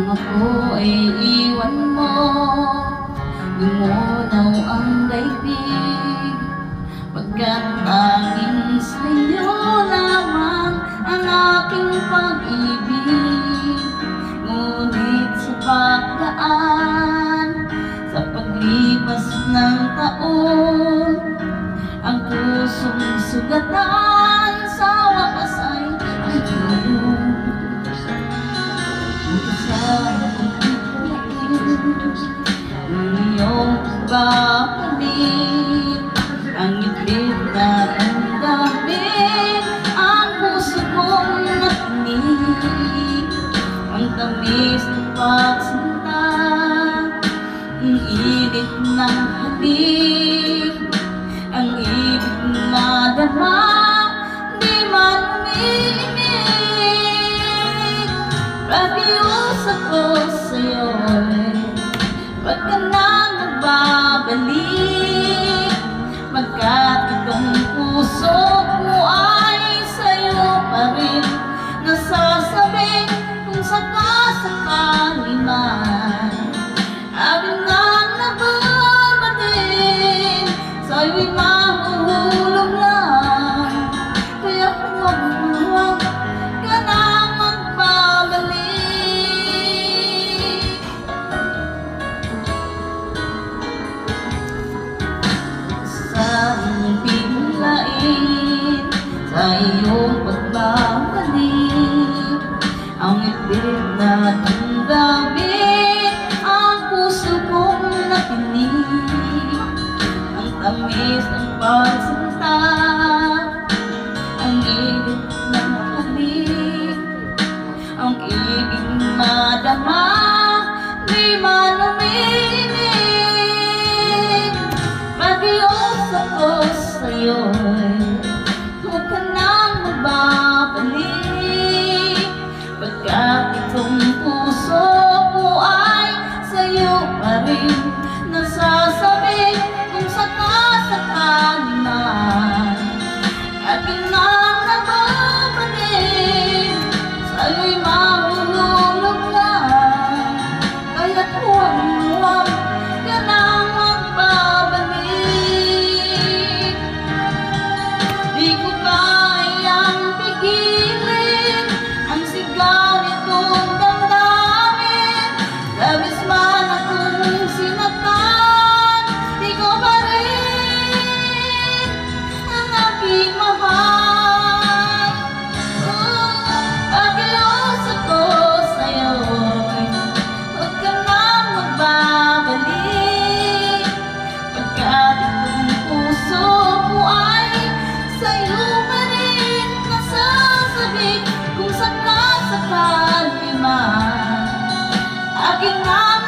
Nang ako ay iwan mo. Lumunaw ang daigdig. Pagkat tanging sa'yo lamang Ang aking pag-ibig. Ngunit sa pagdaan Sa paglipas ng taon Ang pusong sugatan sa wakas pagsinta Ang init ng halik Ang ibig madama Di man umiimik. Rabbi na iyong pagmamali Ang ipirit na damdamin Ang puso kong nakinig. Ang tamis ng pagsinta Ang ibig ng 啊！